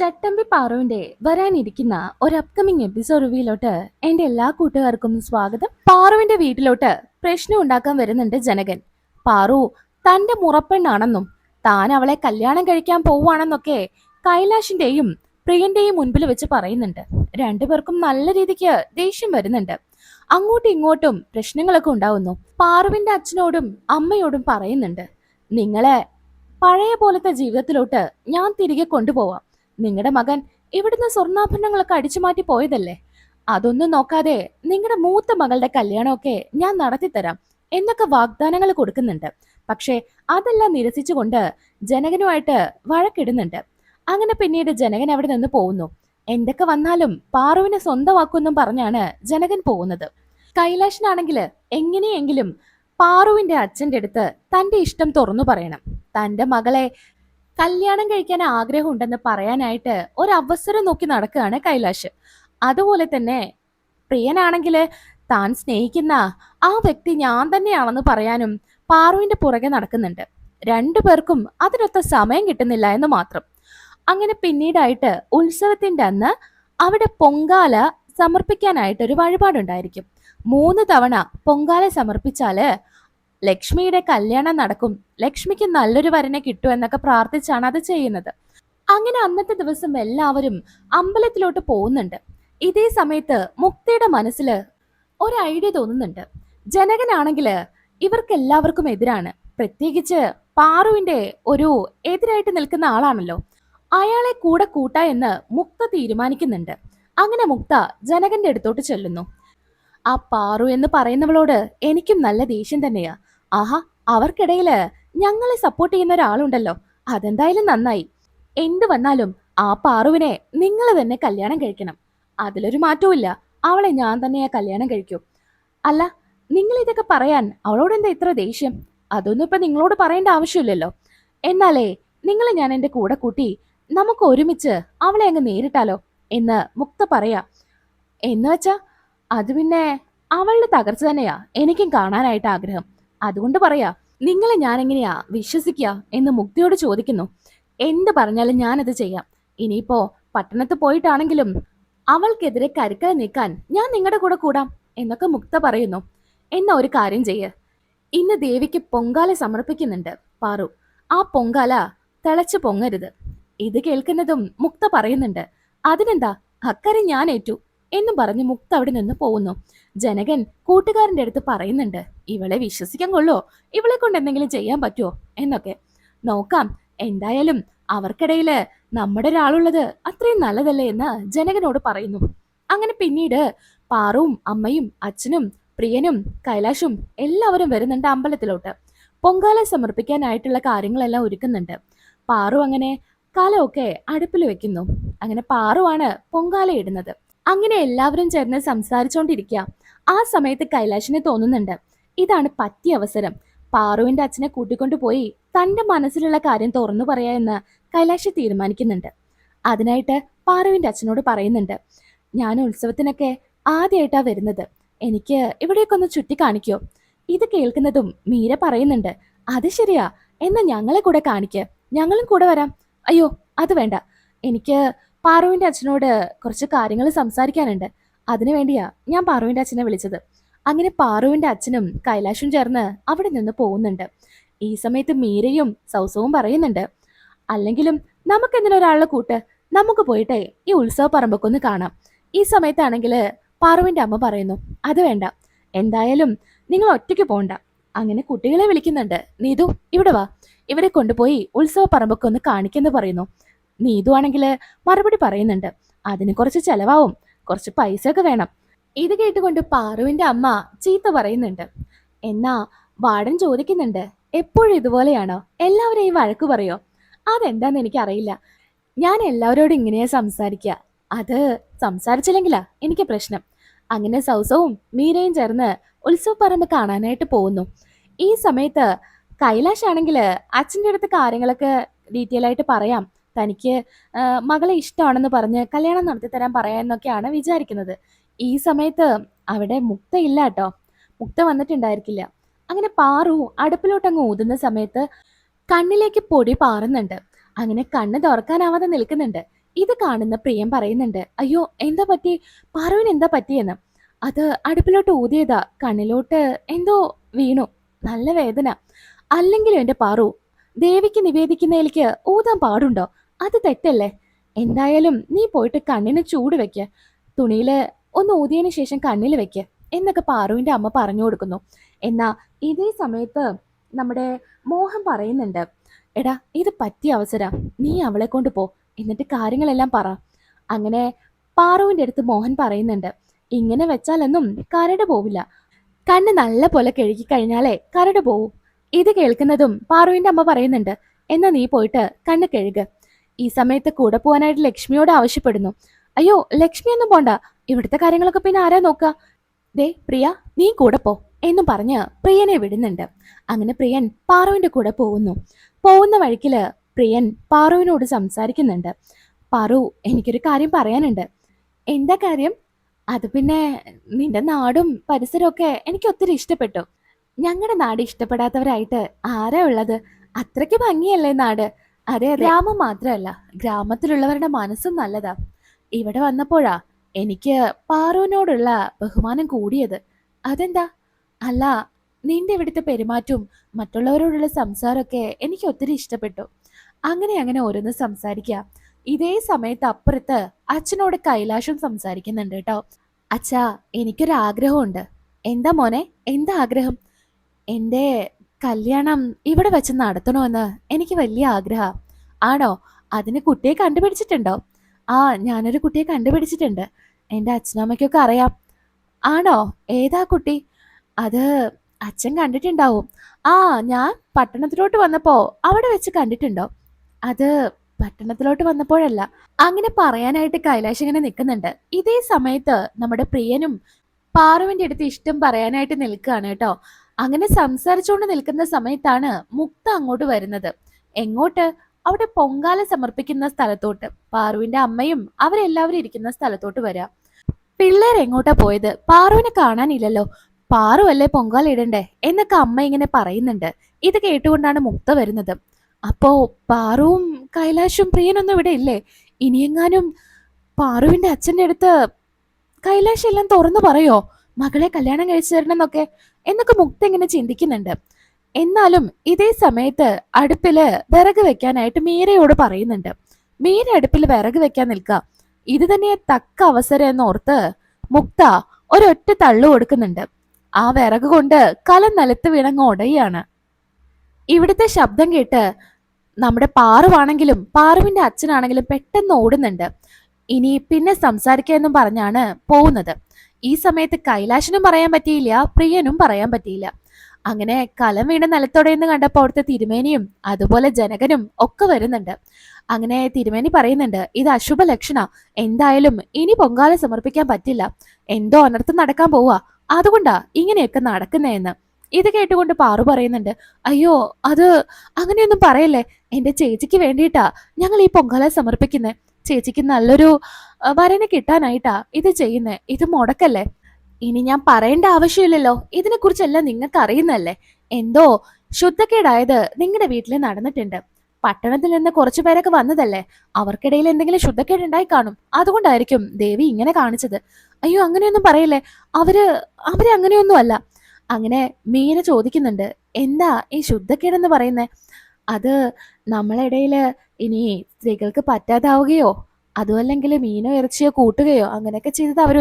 ചട്ടമ്പി പാറുവിന്റെ വരാനിരിക്കുന്ന ഒരു upcoming episode റിവ്യൂലോട്ട് എന്റെ എല്ലാ കൂട്ടുകാർക്കും സ്വാഗതം. പാറുവിന്റെ വീട്ടിലോട്ട് പ്രശ്നം ഉണ്ടാക്കാൻ വരുന്നുണ്ട് ജനകൻ. പാറു തന്റെ മുറപ്പെണ്ണാണെന്നും താൻ അവളെ കല്യാണം കഴിക്കാൻ പോവാണെന്നൊക്കെ കൈലാഷിന്റെയും പ്രിയന്റെയും മുൻപിൽ വെച്ച് പറയുന്നുണ്ട്. രണ്ടുപേർക്കും നല്ല രീതിക്ക് ദേഷ്യം വരുന്നുണ്ട്. അങ്ങോട്ടും ഇങ്ങോട്ടും പ്രശ്നങ്ങളൊക്കെ ഉണ്ടാവുന്നു. പാറുവിന്റെ അച്ഛനോടും അമ്മയോടും പറയുന്നുണ്ട് നിങ്ങളെ പഴയ പോലത്തെ ജീവിതത്തിലോട്ട് ഞാൻ തിരികെ കൊണ്ടുപോവാം. നിങ്ങളുടെ മകൻ ഇവിടുന്ന് സ്വർണാഭരണങ്ങളൊക്കെ അടിച്ചു മാറ്റി പോയതല്ലേ? അതൊന്നും നോക്കാതെ നിങ്ങളുടെ മൂത്ത മകളുടെ കല്യാണമൊക്കെ ഞാൻ നടത്തിത്തരാം എന്നൊക്കെ വാഗ്ദാനങ്ങൾ കൊടുക്കുന്നുണ്ട്. പക്ഷേ അതെല്ലാം നിരസിച്ചുകൊണ്ട് ജനകനുമായിട്ട് വഴക്കിടുന്നുണ്ട്. അങ്ങനെ പിന്നീട് ജനകൻ അവിടെ നിന്ന് പോകുന്നു. എന്തൊക്കെ വന്നാലും പാറുവിനെ സ്വന്തമാക്കുമെന്നും പറഞ്ഞാണ് ജനകൻ പോകുന്നത്. കൈലാഷിനാണെങ്കിൽ എങ്ങനെയെങ്കിലും പാറുവിന്റെ അച്ഛന്റെ അടുത്ത് തന്റെ ഇഷ്ടം തുറന്നു പറയണം. തന്റെ മകളെ കല്യാണം കഴിക്കാൻ ആഗ്രഹമുണ്ടെന്ന് പറയാനായിട്ട് ഒരു അവസരം നോക്കി നടക്കുകയാണ് കൈലാഷ്. അതുപോലെ തന്നെ പ്രിയനാണെങ്കിൽ താൻ സ്നേഹിക്കുന്ന ആ വ്യക്തി ഞാൻ തന്നെയാണെന്ന് പറയാനും പാറുവിന്റെ പുറകെ നടക്കുന്നുണ്ട്. രണ്ടു പേർക്കും അതിനൊത്ത സമയം കിട്ടുന്നില്ല എന്ന് മാത്രം. അങ്ങനെ പിന്നീടായിട്ട് ഉത്സവത്തിന്റെ അന്ന് അവിടെ പൊങ്കാല സമർപ്പിക്കാനായിട്ട് ഒരു വഴിപാടുണ്ടായിരിക്കും. മൂന്ന് തവണ പൊങ്കാല സമർപ്പിച്ചാൽ ലക്ഷ്മിയുടെ കല്യാണം നടക്കും. ലക്ഷ്മിക്ക് നല്ലൊരു വരനെ കിട്ടും എന്നൊക്കെ പ്രാർത്ഥിച്ചാണ് അത് ചെയ്യുന്നത്. അങ്ങനെ അന്നത്തെ ദിവസം എല്ലാവരും അമ്പലത്തിലോട്ട് പോകുന്നുണ്ട്. ഇതേ സമയത്ത് മുക്തിയുടെ മനസ്സിൽ ഒരു ഐഡിയ തോന്നുന്നുണ്ട്. ജനകനാണെങ്കിൽ ഇവർക്ക് എല്ലാവർക്കും എതിരാണ്. പ്രത്യേകിച്ച് പാറുവിന്റെ ഒരു എതിരായിട്ട് നിൽക്കുന്ന ആളാണല്ലോ. അയാളെ കൂടെ കൂട്ട എന്ന് മുക്ത തീരുമാനിക്കുന്നുണ്ട്. അങ്ങനെ മുക്ത ജനകന്റെ അടുത്തോട്ട് ചെല്ലുന്നു. ആ പാറു എന്ന് പറയുന്നവളോട് എനിക്കും നല്ല ദേഷ്യം തന്നെയാ. ആഹാ അവർക്കിടയിൽ ഞങ്ങളെ സപ്പോർട്ട് ചെയ്യുന്ന ഒരാളുണ്ടല്ലോ. അതെന്തായാലും നന്നായി. എന്ത് വന്നാലും ആ പാറുവിനെ നിങ്ങൾ തന്നെ കല്യാണം കഴിക്കണം. അതിലൊരു മാറ്റവും അവളെ ഞാൻ തന്നെയാ കല്യാണം കഴിക്കൂ. അല്ല നിങ്ങൾ ഇതൊക്കെ പറയാൻ അവളോട് എന്താ ഇത്ര ദേഷ്യം? അതൊന്നും ഇപ്പൊ നിങ്ങളോട് പറയേണ്ട ആവശ്യമില്ലല്ലോ. എന്നാലേ നിങ്ങൾ ഞാൻ എന്റെ കൂടെ കൂട്ടി നമുക്ക് ഒരുമിച്ച് അവളെ അങ്ങ് നേരിട്ടാലോ എന്ന് മുക്ത പറയാ. എന്ന് അത് പിന്നെ അവളുടെ തകർച്ച തന്നെയാ എനിക്കും കാണാനായിട്ട് ആഗ്രഹം. അതുകൊണ്ട് പറയാ നിങ്ങളെ ഞാൻ എങ്ങനെയാ വിശ്വസിക്ക? എന്ന് മുക്തിയോട് ചോദിക്കുന്നു. എന്ത് പറഞ്ഞാലും ഞാനത് ചെയ്യാം. ഇനിയിപ്പോ പട്ടണത്ത് പോയിട്ടാണെങ്കിലും അവൾക്കെതിരെ കരുക്കളെ നീക്കാൻ ഞാൻ നിങ്ങളുടെ കൂടെ കൂടാം എന്നൊക്കെ മുക്ത പറയുന്നു. എന്നാ ഒരു കാര്യം ചെയ്യ്. ഇന്ന് ദേവിക്ക് പൊങ്കാല സമർപ്പിക്കുന്നുണ്ട് പാറു. ആ പൊങ്കാല തിളച്ചു പൊങ്ങരുത്. ഇത് കേൾക്കുന്നതും മുക്ത പറയുന്നുണ്ട് അതിനെന്താ? അക്കരെ ഞാൻ ഏറ്റു എന്നും പറഞ്ഞ് മുക്ത അവിടെ നിന്ന് പോകുന്നു. ജനകൻ കൂട്ടുകാരന്റെ അടുത്ത് പറയുന്നുണ്ട് ഇവളെ വിശ്വസിക്കാൻ കൊള്ളോ? ഇവളെ കൊണ്ട് എന്തെങ്കിലും ചെയ്യാൻ പറ്റുമോ എന്നൊക്കെ. നോക്കാം. എന്തായാലും അവർക്കിടയിൽ നമ്മുടെ ഒരാളുള്ളത് അത്രയും നല്ലതല്ലേ എന്ന് ജനകനോട് പറയുന്നു. അങ്ങനെ പിന്നീട് പാറുവും അമ്മയും അച്ഛനും പ്രിയനും കൈലാഷും എല്ലാവരും വരുന്നുണ്ട് അമ്പലത്തിലോട്ട്. പൊങ്കാല സമർപ്പിക്കാനായിട്ടുള്ള കാര്യങ്ങളെല്ലാം ഒരുക്കുന്നുണ്ട്. പാറു അങ്ങനെ കലമൊക്കെ അടുപ്പിൽ വെക്കുന്നു. അങ്ങനെ പാറുവാണ് പൊങ്കാല ഇടുന്നത്. അങ്ങനെ എല്ലാവരും ചേർന്ന് സംസാരിച്ചുകൊണ്ടിരിക്കുക ആ സമയത്ത് കൈലാഷിനെ തോന്നുന്നുണ്ട്. ഇതാണ് പറ്റിയ അവസരം. പാറുവിന്റെ അച്ഛനെ കൂട്ടിക്കൊണ്ടുപോയി തന്റെ മനസ്സിലുള്ള കാര്യം തുറന്നു പറയാ എന്ന് കൈലാഷ് തീരുമാനിക്കുന്നുണ്ട്. അതിനായിട്ട് പാറുവിന്റെ അച്ഛനോട് പറയുന്നുണ്ട് ഞാൻ ഉത്സവത്തിനൊക്കെ ആദ്യമായിട്ടാ വരുന്നത്. എനിക്ക് ഇവിടെയൊക്കെ ഒന്ന് ചുറ്റി കാണിക്കോ ഇത് കേൾക്കുന്നതും മീര പറയുന്നുണ്ട് അത് ശരിയാ. എന്നാ ഞങ്ങളെ കൂടെ കാണിക്ക. ഞങ്ങളും കൂടെ വരാം. അയ്യോ അത് വേണ്ട. എനിക്ക് പാറുവിന്റെ അച്ഛനോട് കുറച്ച് കാര്യങ്ങൾ സംസാരിക്കാനുണ്ട്. അതിനു വേണ്ടിയാ ഞാൻ പാറുവിന്റെ അച്ഛനെ വിളിച്ചത്. അങ്ങനെ പാറുവിന്റെ അച്ഛനും കൈലാഷും ചേർന്ന് അവിടെ നിന്ന് പോകുന്നുണ്ട്. ഈ സമയത്ത് മീരയും സൗസവും പറയുന്നുണ്ട് അല്ലെങ്കിലും നമുക്ക് എന്തിനൊരാളുടെ കൂട്ട്? നമുക്ക് പോയിട്ട് ഈ ഉത്സവ പറമ്പൊക്കെ ഒന്ന് കാണാം. ഈ സമയത്താണെങ്കിൽ പാറുവിന്റെ അമ്മ പറയുന്നു അത് വേണ്ട എന്തായാലും നിങ്ങൾ ഒറ്റയ്ക്ക് പോണ്ട. അങ്ങനെ കുട്ടികളെ വിളിക്കുന്നുണ്ട് നീതു ഇവിടെ വാ. ഇവരെ കൊണ്ടുപോയി ഉത്സവ പറമ്പൊക്കെ ഒന്ന് കാണിക്കെന്ന് പറയുന്നു. നീതു ആണെങ്കിൽ മറുപടി പറയുന്നുണ്ട് അതിന് കുറച്ച് ചെലവാവും കുറച്ച് പൈസ ഒക്കെ വേണം. ഇത് കേട്ടുകൊണ്ട് പാറുവിന്റെ അമ്മ ചീത്ത പറയുന്നുണ്ട്. എന്നാ വാടൻ ചോദിക്കുന്നുണ്ട് എപ്പോഴും ഇതുപോലെയാണോ? എല്ലാവരെയും വഴക്ക് പറയോ? അതെന്താന്ന് എനിക്കറിയില്ല. ഞാൻ എല്ലാവരോടും ഇങ്ങനെയാ സംസാരിക്കുക അത് സംസാരിച്ചില്ലെങ്കിലാ എനിക്ക് പ്രശ്നം. അങ്ങനെ സൗസവും മീരയും ചേർന്ന് ഉത്സവപ്പറമ്പ് കാണാനായിട്ട് പോകുന്നു. ഈ സമയത്ത് കൈലാഷ് ആണെങ്കിൽ അച്ഛന്റെ അടുത്ത് കാര്യങ്ങളൊക്കെ ഡീറ്റെയിൽ ആയിട്ട് പറയാം. തനിക്ക് മകളെ ഇഷ്ടമാണെന്ന് പറഞ്ഞ് കല്യാണം നടത്തി തരാൻ പറയാമെന്നൊക്കെയാണ് വിചാരിക്കുന്നത്. ഈ സമയത്ത് അവിടെ മുക്ത ഇല്ല കേട്ടോ മുക്ത വന്നിട്ടുണ്ടായിരിക്കില്ല. അങ്ങനെ പാറു അടുപ്പിലോട്ടങ്ങ് ഊതുന്ന സമയത്ത് കണ്ണിലേക്ക് പൊടി പാറുന്നുണ്ട്. അങ്ങനെ കണ്ണ് തുറക്കാനാവാതെ നിൽക്കുന്നുണ്ട്. ഇത് കാണുന്ന പ്രിയം പറയുന്നുണ്ട് അയ്യോ എന്താ പറ്റി? പാറുവിന് എന്താ പറ്റിയെന്ന്? അത് അടുപ്പിലോട്ട് ഊതിയതാ. കണ്ണിലോട്ട് എന്തോ വീണു. നല്ല വേദന. അല്ലെങ്കിലും എന്റെ പാറു ദേവിക്ക് നിവേദിക്കുന്നതിലേക്ക് ഊതാൻ പാടുണ്ടോ? അത് തെറ്റല്ലേ? എന്തായാലും നീ പോയിട്ട് കണ്ണിന് ചൂട് വെക്ക്. തുണിയിൽ ഒന്ന് ഊതിയതിന് ശേഷം കണ്ണിൽ വെക്ക്. എന്നൊക്കെ പാറുവിന്റെ അമ്മ പറഞ്ഞു കൊടുക്കുന്നു. എന്നാൽ ഇതേ സമയത്ത് നമ്മുടെ മോഹൻ പറയുന്നുണ്ട് എടാ ഇത് പറ്റിയ അവസര. നീ അവളെ കൊണ്ട് പോ. എന്നിട്ട് കാര്യങ്ങളെല്ലാം പറ. അങ്ങനെ പാറുവിന്റെ അടുത്ത് മോഹൻ പറയുന്നുണ്ട് ഇങ്ങനെ വെച്ചാലൊന്നും കരട് പോവില്ല. കണ്ണ് നല്ല പോലെ കഴുകി കഴിഞ്ഞാലേ കരട് പോവും. ഇത് കേൾക്കുന്നതും പാറുവിന്റെ അമ്മ പറയുന്നുണ്ട് എന്നാ നീ പോയിട്ട് കണ്ണ് കഴുക. ഈ സമയത്ത് കൂടെ പോകാനായിട്ട് ലക്ഷ്മിയോട് ആവശ്യപ്പെടുന്നു. അയ്യോ ലക്ഷ്മി ഒന്നും പോണ്ട. ഇവിടുത്തെ കാര്യങ്ങളൊക്കെ പിന്നെ ആരാ നോക്കുക ദേ പ്രിയ നീ കൂടെ പോ എന്നും പറഞ്ഞ് പ്രിയനെ വിടുന്നുണ്ട്. അങ്ങനെ പ്രിയൻ പാറുവിന്റെ കൂടെ പോകുന്നു. പോകുന്ന വഴിക്കിൽ പ്രിയൻ പാറുവിനോട് സംസാരിക്കുന്നുണ്ട്. പാറു എനിക്കൊരു കാര്യം പറയാനുണ്ട്. എന്താ കാര്യം? അത് പിന്നെ നിന്റെ നാടും പരിസരമൊക്കെ എനിക്ക് ഒത്തിരി ഇഷ്ടപ്പെട്ടു. ഞങ്ങളുടെ നാട് ഇഷ്ടപ്പെടാത്തവരായിട്ട് ആരാ ഉള്ളത്? അത്രയ്ക്ക് ഭംഗിയല്ലേ നാട്. അതെ ഗ്രാമം മാത്രമല്ല ഗ്രാമത്തിലുള്ളവരുടെ മനസ്സും നല്ലതാ. ഇവിടെ വന്നപ്പോഴാ എനിക്ക് പാറുവിനോടുള്ള ബഹുമാനം കൂടിയത്. അതെന്താ? അല്ല നിന്റെ ഇവിടുത്തെ പെരുമാറ്റവും മറ്റുള്ളവരോടുള്ള സംസാരമൊക്കെ എനിക്ക് ഒത്തിരി ഇഷ്ടപ്പെട്ടു. അങ്ങനെ അങ്ങനെ ഓരോന്ന് സംസാരിക്കുക ഇതേ സമയത്ത് അപ്പുറത്ത് അച്ഛനോട് കൈലാഷം സംസാരിക്കുന്നുണ്ട് കേട്ടോ. അച്ഛാ എനിക്കൊരു ആഗ്രഹമുണ്ട്. എന്താ മോനെ? എന്താ ആഗ്രഹം? എന്റെ കല്യാണം ഇവിടെ വെച്ച് നടത്തണമെന്ന് എനിക്ക് വലിയ ആഗ്രഹ. ആണോ? അതിന് കുട്ടിയെ കണ്ടുപിടിച്ചിട്ടുണ്ടോ? ആ ഞാനൊരു കുട്ടിയെ കണ്ടുപിടിച്ചിട്ടുണ്ട്. എന്റെ അച്ഛനമ്മയ്ക്കൊക്കെ അറിയാം. ആണോ? ഏതാ കുട്ടി? അത് അച്ഛൻ കണ്ടിട്ടുണ്ടാവും. ആ ഞാൻ പട്ടണത്തിലോട്ട് വന്നപ്പോൾ അവിടെ വെച്ച് കണ്ടിട്ടുണ്ടോ? അത് പട്ടണത്തിലോട്ട് വന്നപ്പോഴല്ല. അങ്ങനെ പറയാനായിട്ട് കൈലാഷ് ഇങ്ങനെ നിൽക്കുന്നുണ്ട്. ഇതേ സമയത്ത് നമ്മുടെ പ്രിയനും പാറുവിന്റെ അടുത്ത് ഇഷ്ടം പറയാനായിട്ട് നിൽക്കുകയാണ് കേട്ടോ. അങ്ങനെ സംസാരിച്ചുകൊണ്ട് നിൽക്കുന്ന സമയത്താണ് മുക്ത അങ്ങോട്ട് വരുന്നത്. എങ്ങോട്ട്? അവിടെ പൊങ്കാല സമർപ്പിക്കുന്ന സ്ഥലത്തോട്ട് പാറുവിന്റെ അമ്മയും അവരെല്ലാവരും ഇരിക്കുന്ന സ്ഥലത്തോട്ട് വരാം. പിള്ളേർ എങ്ങോട്ടാ പോയത്? പാറുവിനെ കാണാനില്ലല്ലോ. പാറു അല്ലേ പൊങ്കാല ഇടണ്ടേ? എന്നൊക്കെ അമ്മ ഇങ്ങനെ പറയുന്നുണ്ട്. ഇത് കേട്ടുകൊണ്ടാണ് മുക്ത വരുന്നത്. അപ്പോ പാറുവും കൈലാഷും പ്രിയനൊന്നും ഇവിടെ ഇല്ലേ? ഇനിയെങ്ങാനും പാറുവിന്റെ അച്ഛന്റെ അടുത്ത് കൈലാഷ് എല്ലാം തുറന്നു പറയോ? മകളെ കല്യാണം കഴിച്ചു തരണമെന്നൊക്കെ? എന്നൊക്കെ മുക്ത ഇങ്ങനെ ചിന്തിക്കുന്നുണ്ട്. എന്നാലും ഇതേ സമയത്ത് അടുപ്പിൽ വിറക് വെക്കാനായിട്ട് മീരയോട് പറയുന്നുണ്ട്. മീര അടുപ്പിൽ വിറക് വെക്കാൻ നിൽക്കുക ഇത് തന്നെ തക്ക അവസരം എന്നോർത്ത് മുക്ത ഒരൊറ്റ തള്ളു കൊടുക്കുന്നുണ്ട്. ആ വിറക് കൊണ്ട് കലം നിലത്ത് വീണങ്ങ് ഉടയാണ് ഇവിടുത്തെ ശബ്ദം കേട്ട് നമ്മുടെ പാറുവാണെങ്കിലും പാറുവിന്റെ അച്ഛനാണെങ്കിലും പെട്ടെന്ന് ഓടുന്നുണ്ട്. ഇനി പിന്നെ സംസാരിക്കാന്നും പറഞ്ഞാണ് പോകുന്നത്. ഈ സമയത്ത് കൈലാശനും പറയാൻ പറ്റിയില്ല പ്രിയനും പറയാൻ പറ്റിയില്ല. അങ്ങനെ കലം വീണ് നിലത്തോടെയെന്ന് കണ്ടപ്പോൾ അവിടുത്തെ തിരുമേനിയും അതുപോലെ ജനകനും ഒക്കെ വരുന്നുണ്ട്. അങ്ങനെ തിരുമേനി പറയുന്നുണ്ട് ഇത് അശുഭ ലക്ഷണ. എന്തായാലും ഇനി പൊങ്കാല സമർപ്പിക്കാൻ പറ്റില്ല. എന്തോ അനർത്ഥം നടക്കാൻ പോവാ. അതുകൊണ്ടാ ഇങ്ങനെയൊക്കെ നടക്കുന്നതെന്ന് ഇത് കേട്ടുകൊണ്ട് പാറു പറയുന്നുണ്ട് അയ്യോ അത് അങ്ങനെയൊന്നും പറയല്ലേ. എന്റെ ചേച്ചിക്ക് വേണ്ടിയിട്ടാ ഞങ്ങൾ ഈ പൊങ്കാല സമർപ്പിക്കുന്നത് ചേച്ചിക്ക് നല്ലൊരു വരനെ കിട്ടാനായിട്ടാ ഇത് ചെയ്യുന്നേ. ഇത് മുടക്കല്ലേ? ഇനി ഞാൻ പറയേണ്ട ആവശ്യമില്ലല്ലോ. ഇതിനെക്കുറിച്ചെല്ലാം നിങ്ങൾക്ക് അറിയുന്നല്ലേ എന്തോ ശുദ്ധക്കേടായത് നിങ്ങളുടെ വീട്ടിൽ നടന്നിട്ടുണ്ട്. പട്ടണത്തിൽ നിന്ന് കുറച്ചു പേരൊക്കെ വന്നതല്ലേ? അവർക്കിടയിൽ എന്തെങ്കിലും ശുദ്ധക്കേട് ഉണ്ടായി കാണും. അതുകൊണ്ടായിരിക്കും ദേവി ഇങ്ങനെ കാണിച്ചത്. അയ്യോ അങ്ങനെയൊന്നും പറയല്ലേ? അവർ അവർ അങ്ങനെയൊന്നും അല്ല. അങ്ങനെ മീന ചോദിക്കുന്നുണ്ട് എന്താ ഈ ശുദ്ധക്കേടെന്ന് പറയുന്നേ? അത് നമ്മളെ ഇടയിൽ ഇനി സ്ത്രീകൾക്ക് പറ്റാതാവുകയോ അതുമല്ലെങ്കിൽ മീനോ ഇറച്ചിയോ കൂട്ടുകയോ അങ്ങനെയൊക്കെ ചെയ്തത് അവർ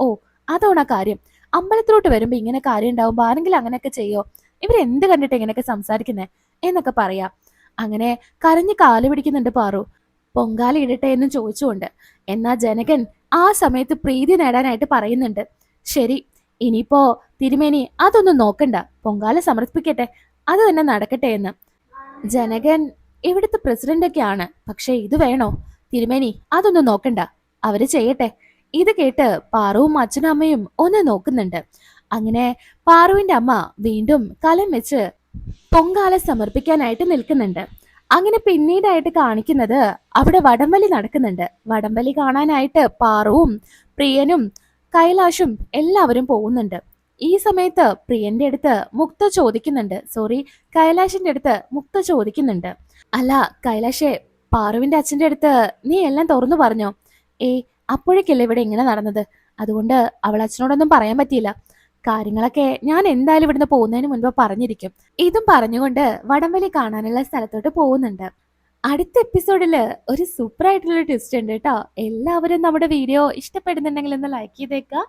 ഓ അതാണ് ആ കാര്യം. അമ്പലത്തിലോട്ട് വരുമ്പോൾ ഇങ്ങനെ കാര്യം ഉണ്ടാവുമ്പോ ആരെങ്കിലും അങ്ങനെയൊക്കെ ചെയ്യോ? ഇവരെന്ത് കണ്ടിട്ട് ഇങ്ങനെയൊക്കെ സംസാരിക്കുന്നേ? എന്നൊക്കെ പറയാം. അങ്ങനെ കരഞ്ഞ് കാൽ പിടിക്കുന്നുണ്ട് പാറു. പൊങ്കാല ഇടട്ടെ എന്ന് ചോദിച്ചുകൊണ്ട്. എന്നാ ജനകൻ ആ സമയത്ത് പ്രീതി നേടാനായിട്ട് പറയുന്നുണ്ട്. ശരി ഇനിയിപ്പോ തിരുമേനി അതൊന്നും നോക്കണ്ട. പൊങ്കാല സമർപ്പിക്കട്ടെ. അത് തന്നെ നടക്കട്ടെ എന്ന്. ജനകൻ ഇവിടുത്തെ പ്രസിഡന്റ് ഒക്കെയാണ് പക്ഷെ ഇത് വേണോ? തിരുമേനി അതൊന്നും നോക്കണ്ട. അവർ ചെയ്യട്ടെ. ഇത് കേട്ട് പാറുവും അച്ഛനും അമ്മയും ഒന്ന് നോക്കുന്നുണ്ട്. അങ്ങനെ പാറുവിന്റെ അമ്മ വീണ്ടും കലം വെച്ച് പൊങ്കാല സമർപ്പിക്കാനായിട്ട് നിൽക്കുന്നുണ്ട്. അങ്ങനെ പിന്നീടായിട്ട് കാണിക്കുന്നത് അവിടെ വടംവലി നടക്കുന്നുണ്ട്. വടംവലി കാണാനായിട്ട് പാറുവും പ്രിയനും കൈലാഷും എല്ലാവരും പോകുന്നുണ്ട്. ഈ സമയത്ത് പ്രിയന്റെ അടുത്ത് മുക്ത ചോദിക്കുന്നുണ്ട്. സോറി കൈലാഷിന്റെ അടുത്ത് മുക്ത ചോദിക്കുന്നുണ്ട്. അല്ല കൈലാഷെ പാറുവിന്റെ അച്ഛന്റെ അടുത്ത് നീ എല്ലാം തുറന്നു പറഞ്ഞോ? ഏ അപ്പോഴേക്കല്ലേ ഇവിടെ ഇങ്ങനെ നടന്നത്? അതുകൊണ്ട് അവൾ അച്ഛനോടൊന്നും പറയാൻ പറ്റിയില്ല. കാര്യങ്ങളൊക്കെ ഞാൻ എന്തായാലും ഇവിടുന്ന് പോകുന്നതിന് മുൻപ് പറഞ്ഞിരിക്കും. ഇതും പറഞ്ഞുകൊണ്ട് വടംവലി കാണാനുള്ള സ്ഥലത്തോട്ട് പോകുന്നുണ്ട്. അടുത്ത എപ്പിസോഡിൽ ഒരു സൂപ്പർ ആയിട്ടുള്ള ട്വിസ്റ്റ് ഉണ്ട് കേട്ടോ. എല്ലാവരും നമ്മുടെ വീഡിയോ ഇഷ്ടപ്പെടുന്നുണ്ടെങ്കിൽ ഒന്ന് ലൈക്ക് ചെയ്തേക്കുക.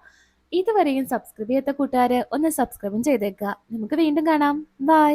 ഇതുവരെയും സബ്സ്ക്രൈബ് ചെയ്യാത്ത കൂട്ടുകാർ ഒന്ന് സബ്സ്ക്രൈബും ചെയ്തേക്കുക. നമുക്ക് വീണ്ടും കാണാം. ബൈ